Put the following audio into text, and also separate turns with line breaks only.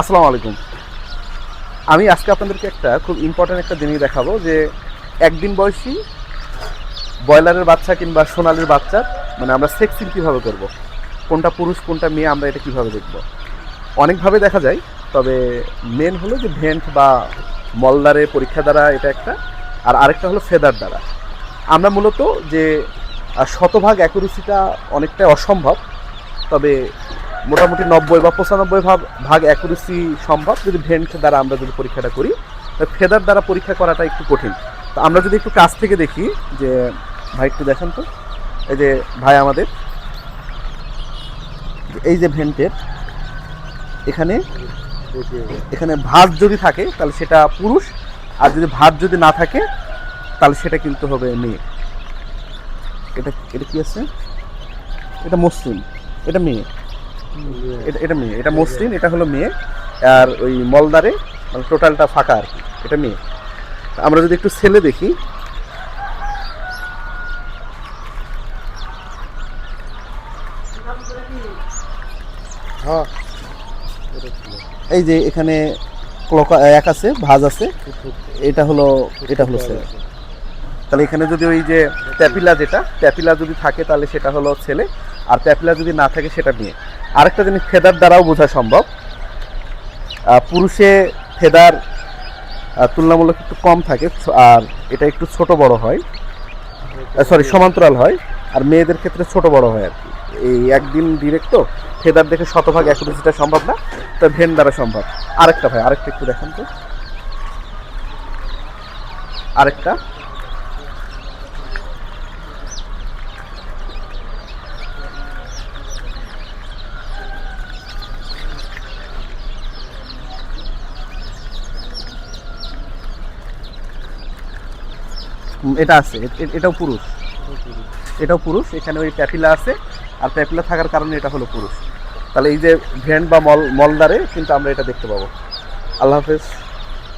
আসসালামু আলাইকুম। আমি আজকে আপনাদেরকে একটা খুব ইম্পর্ট্যান্ট একটা জিনিস দেখাবো যে একদিন বয়সী ব্রয়লারের বাচ্চা কিংবা সোনালির বাচ্চা মানে আমরা সেক্সিং কীভাবে করব? কোনটা পুরুষ, কোনটা মেয়ে, আমরা এটা কীভাবে দেখব? অনেকভাবে দেখা যায়, তবে মেন হলো যে ভেন্ট বা মলদারে পরীক্ষা দ্বারা এটা একটা, আর আরেকটা হলো ফেদার দ্বারা। আমরা মূলত যে শতভাগ অ্যাকুরেসিটা অনেকটা অসম্ভব, তবে মোটামুটি নব্বই বা পঁচানব্বই ভাগ ভাগ অ্যাকুরেসি সম্ভব যদি ভেন্ট দ্বারা আমরা যদি পরীক্ষাটা করি। ফেদার দ্বারা পরীক্ষা করাটা একটু কঠিন। তো আমরা যদি একটু কাছ থেকে দেখি যে, ভাই একটু দেখেন তো। এই যে ভাই আমাদের। এই যে ভেন্টের, এখানে এখানে ভাত যদি থাকে, তাহলে সেটা পুরুষ। আর যদি ভাত যদি না থাকে, তাহলে সেটা কিন্তু হবে মেয়ে। এটা এটা কি আছে? এটা মসৃণ। এটা মেয়ে। এটা এটা মেয়ে এটা মসৃণ এটা হলো মেয়ে আর ওই মলদারে মানে টোটালটা ফাঁকা আর কি এটা মেয়ে। আমরা যদি একটু ছেলে দেখি।
হ্যাঁ।
এই যে এখানে ক্লক এক আছে ভাজ আছে এটা হলো এটা হলো ছেলে। তাহলে এখানে যদি ওই যে ট্যাপিলা যেটা ট্যাপিলা যদি থাকে তাহলে সেটা হলো ছেলে আর ট্যাপিলা যদি না থাকে সেটা মেয়ে। আরেকটা জিনিস, ফেদার দ্বারাও বোঝা সম্ভব। পুরুষে ফেদার তুলনামূলক একটু কম থাকে আর এটা একটু ছোট বড় হয়। সরি সমান্তরাল হয়, আর মেয়েদের ক্ষেত্রে ছোট বড় হয় আর কি। এই একদিন ডিরেক্ট তো, ফেদার দেখে শতভাগ অ্যাকুরেসিটা সম্ভব না, তো ভেন দ্বারা সম্ভব। আরেকটা ভাই, আরেকটা একটু দেখান তো। আরেকটা। এটা আছে। এটাও পুরুষ। এটাও পুরুষ, এখানে ওই প্যাপিলা আছে। আর প্যাপিলা থাকার কারণে এটা হলো পুরুষ। তাহলে এই যে ভ্যান বা মল মলদারে কিন্তু আমরা এটা দেখতে পাবো। আল্লাহ হাফেজ।